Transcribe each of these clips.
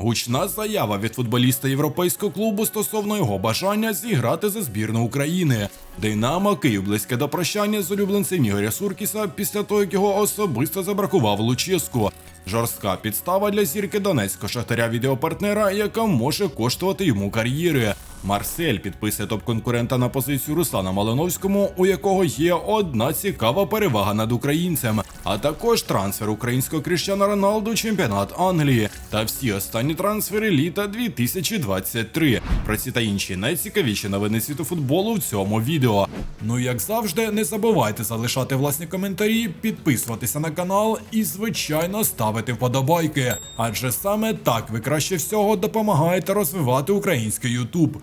Гучна заява від футболіста європейського клубу стосовно його бажання зіграти за збірну України. Динамо Київ близьке до прощання з улюбленцем Ігоря Суркіса після того, як його особисто забракував Луческу. Жорстка підстава для зірки Донецького шахтаря відеопартнера, яка може коштувати йому кар'єри. Марсель підписує топ-конкурента на позицію Руслана Малиновському, у якого є одна цікава перевага над українцем, а також трансфер українського Кріщана Роналду, чемпіонат Англії та всі останні трансфери літа 2023. Про ці та інші найцікавіші новини світу футболу в цьому відео. Ну як завжди, не забувайте залишати власні коментарі, підписуватися на канал і, звичайно, ставити вподобайки. Адже саме так ви краще всього допомагаєте розвивати український Ютуб.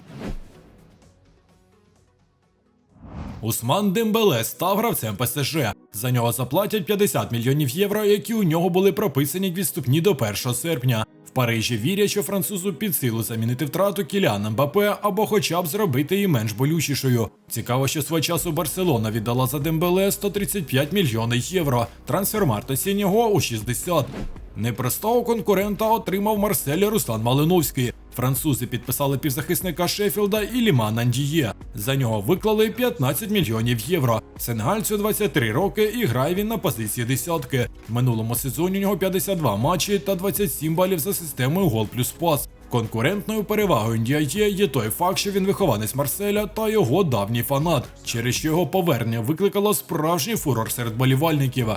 Усман Дембеле став гравцем ПСЖ. За нього заплатять 50 мільйонів євро, які у нього були прописані відступні до 1 серпня. В Парижі вірять, що французу під силу замінити втрату Кіляна Мбапе або хоча б зробити її менш болючішою. Цікаво, що свого часу Барселона віддала за Дембеле 135 мільйонів євро. Трансфермарт оцінює його у 60. Непростого конкурента отримав Марсель Руслан Малиновський. Французи підписали півзахисника Шеффілда і Ліма Нандіє. За нього виклали 15 мільйонів євро. Сенгальцю 23 роки і грає він на позиції десятки. В минулому сезоні у нього 52 матчі та 27 балів за системою гол плюс пас. Конкурентною перевагою Ndіає є той факт, що він вихованець Марселя та його давній фанат, через що його повернення викликало справжній фурор серед болівальників.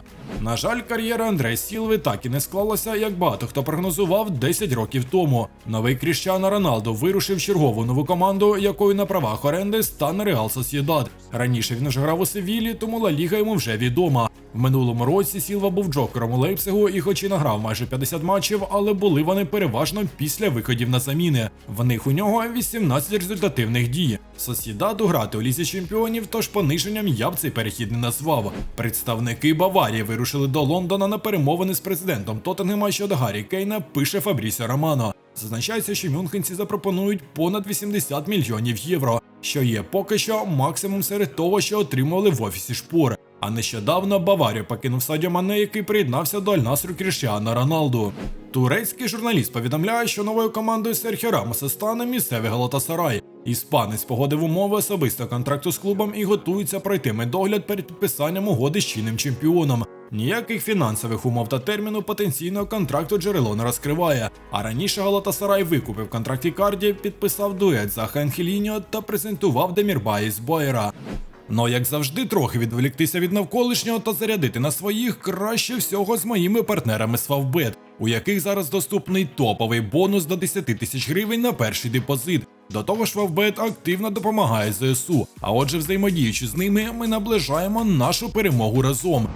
На жаль, кар'єра Андре Сілви так і не склалася, як багато хто прогнозував 10 років тому. Новий Кріщано Роналдо вирушив чергову нову команду, якою на правах оренди стане Реал Сосєдад. Раніше він вже грав у Севілі, тому Ла Ліга йому вже відома. В минулому році Сілва був джокером у Лейпцигу і хоч і награв майже 50 матчів, але були вони переважно після виходів на заміни. В них у нього 18 результативних дій. Сосідаду грати у лізі чемпіонів, тож пониженням я б цей перехід не назвав. Представники Баварії вирушили до Лондона на перемовини з президентом Тоттенгема щодо Гаррі Кейна, пише Фабрісіо Романо. Зазначається, що мюнхенці запропонують понад 80 мільйонів євро, що є поки що максимум серед того, що отримували в офісі шпор. А нещодавно Баварію покинув Садіо Мане, який приєднався до Альнасру Кріштіана Роналду. Турецький журналіст повідомляє, що новою командою Серхіо Рамоса стане місцевий Галатасарай. Іспанець погодив умови особистого контракту з клубом і готується пройти медогляд перед підписанням угоди з чинним чемпіоном. Ніяких фінансових умов та терміну потенційного контракту джерело не розкриває. А раніше Галатасарай викупив контракт Ікарді, підписав дует за Хенхеліньо та презентував Демірбаї з Байера. Но як завжди, трохи відволіктися від навколишнього та зарядити на своїх краще всього з моїми партнерами з Favbet, у яких зараз доступний топовий бонус до 10 тисяч гривень на перший депозит. До того ж, Favbet активно допомагає ЗСУ. А отже, взаємодіючи з ними, ми наближаємо нашу перемогу разом.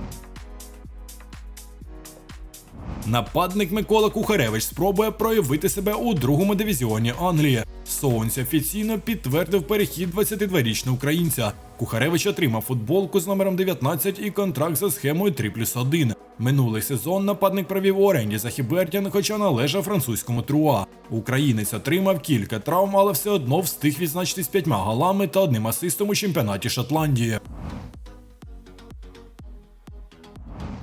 Нападник Микола Кухаревич спробує проявити себе у другому дивізіоні Англії. Соунс офіційно підтвердив перехід 22-річного українця. Кухаревич отримав футболку з номером 19 і контракт за схемою 3 плюс 1. Минулий сезон нападник провів у оренді за Хібертін, хоча належав французькому труа. Українець отримав кілька травм, але все одно встиг відзначитись п'ятьма голами та одним асистом у чемпіонаті Шотландії.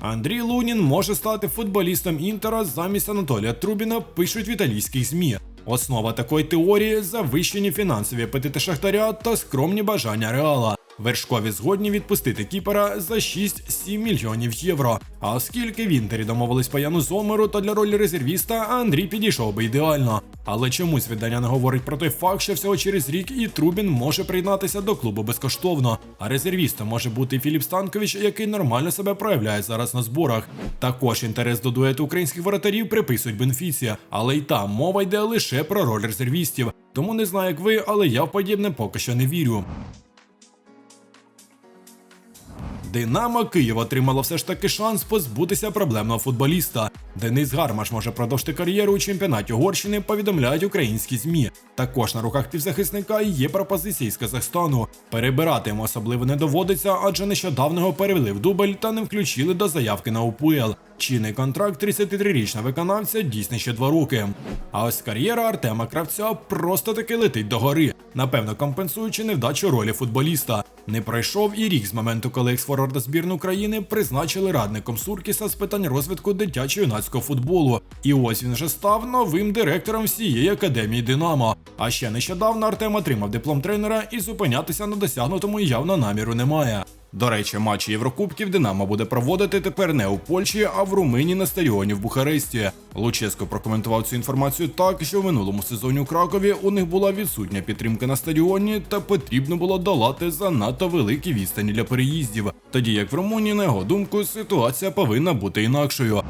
Андрій Лунін може стати футболістом Інтера замість Анатолія Трубіна, пишуть в італійських ЗМІ. Основа такої теорії завищені фінансові апетити Шахтаря та скромні бажання Реала. Вершкові згодні відпустити кіпера за 6-7 мільйонів євро. А оскільки в Інтері домовились по Яну Зомеру, то для ролі резервіста Андрій підійшов би ідеально. Але чомусь видання не говорить про той факт, що всього через рік і Трубін може приєднатися до клубу безкоштовно. А резервістом може бути Філіп Станкович, який нормально себе проявляє зараз на зборах. Також інтерес до дуету українських воротарів приписують Бенфіці, але й там мова йде лише про роль резервістів. Тому не знаю, як ви, але я в подібне поки що не вірю. Динамо Київ отримало все ж таки шанс позбутися проблемного футболіста. Денис Гармаш може продовжити кар'єру у чемпіонаті Угорщини, повідомляють українські змі. Також на руках півзахисника є пропозиції з Казахстану. Перебирати йому особливо не доводиться, адже нещодавно його перевели в дубль та не включили до заявки на УПЛ. Чинний контракт 33-річного виконавця дійсний ще два роки. А ось кар'єра Артема Кравця просто таки летить догори, напевно компенсуючи невдачу ролі футболіста. Не пройшов і рік з моменту, коли ексфорварда збірну України призначили радником Суркіса з питань розвитку дитячо-юнацького футболу. І ось він вже став новим директором всієї академії Динамо. А ще нещодавно Артем отримав диплом тренера і зупинятися на досягнутому явно наміру немає. До речі, матчі Єврокубків Динамо буде проводити тепер не у Польщі, а в Румунії на стадіоні в Бухаресті. Луческо прокоментував цю інформацію так, що в минулому сезоні у Кракові у них була відсутня підтримка на стадіоні, та потрібно було долати занадто великі відстані для переїздів. Тоді як в Румунії, на його думку, ситуація повинна бути інакшою.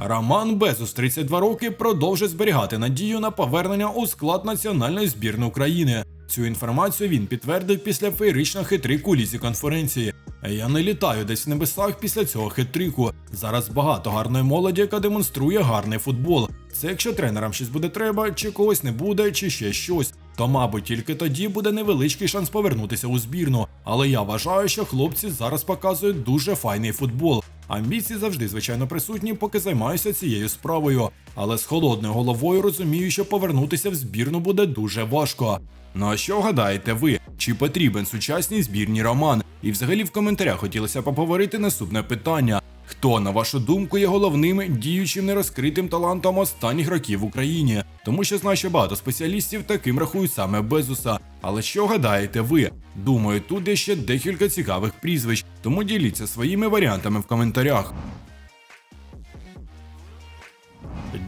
Роман Безус, 32 роки, продовжує зберігати надію на повернення у склад національної збірної України. Цю інформацію він підтвердив після феєричного хитрику у лізі конференції. Я не літаю десь в небесах після цього хитрику. Зараз багато гарної молоді, яка демонструє гарний футбол. Це якщо тренерам щось буде треба, чи когось не буде, чи ще щось. То, мабуть, тільки тоді буде невеличкий шанс повернутися у збірну. Але я вважаю, що хлопці зараз показують дуже файний футбол. Амбіції завжди, звичайно, присутні, поки займаюся цією справою. Але з холодною головою розумію, що повернутися в збірну буде дуже важко. Ну а що гадаєте ви? Чи потрібен сучасній збірні роман? І взагалі в коментарях хотілося поговорити наступне питання. Хто, на вашу думку, є головним діючим нерозкритим талантом останніх років в Україні? Тому що знаю, багато спеціалістів таким рахують саме Безуса. Але що гадаєте ви? Думаю, тут є ще декілька цікавих прізвищ, тому діліться своїми варіантами в коментарях.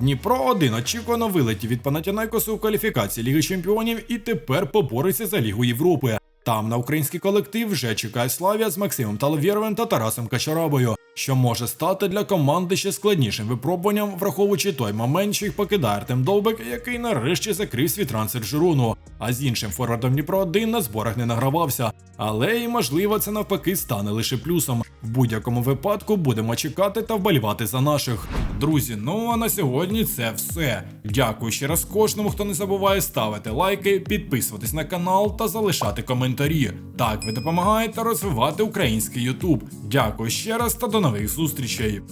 Дніпро 1 очікувано вилетів від Панатінайкосу у кваліфікації Ліги Чемпіонів і тепер побореться за Лігу Європи. Там на український колектив вже чекає Славія з Максимом Таловєровим та Тарасом Качарабою, що може стати для команди ще складнішим випробуванням, враховуючи той момент, що їх покидає Артем Довбек, який нарешті закрив свій трансфер Жируну. А з іншим форвардом Дніпро 1 на зборах не награвався. Але і можливо це навпаки стане лише плюсом. В будь-якому випадку будемо чекати та вболівати за наших. Друзі, ну а на сьогодні це все. Дякую ще раз кожному, хто не забуває ставити лайки, підписуватись на канал та залишати коментарі. Так ви допомагаєте розвивати український Ютуб. Дякую ще раз та до нових зустрічей.